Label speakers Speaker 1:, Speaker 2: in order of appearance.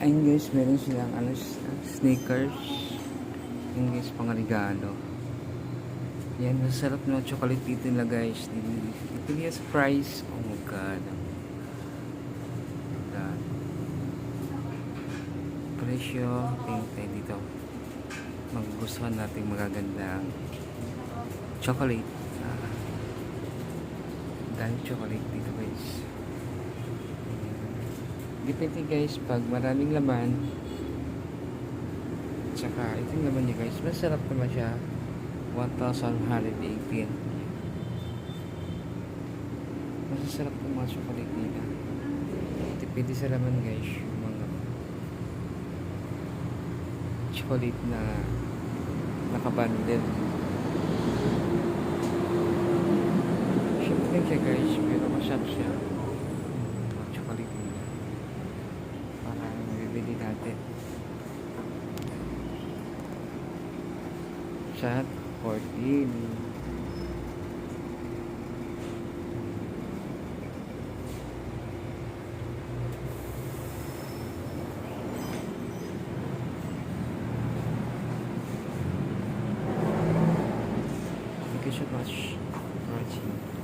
Speaker 1: Ayun guys, meron silang ano, sneakers. Yung guys, pang regalo. Yan, masarap na chocolate dito nila guys. Ito niya sa price. Oh my god. God. Presyo, tingin tayo dito. Magugustuhan natin magagandang chocolate. Ah, dahil chocolate dito guys. Depende guys, pag maraming laman, tsaka itong laman niya guys, masarap naman siya. 1,118. Masasarap ng mga chocolate nila. Depende sa laman guys, yung mga chocolate na nakabundle. Siyempre siya guys, pero masarap siya. Mga chocolate nila. Para mabibili natin. Chat 14. Thank you so much for watching.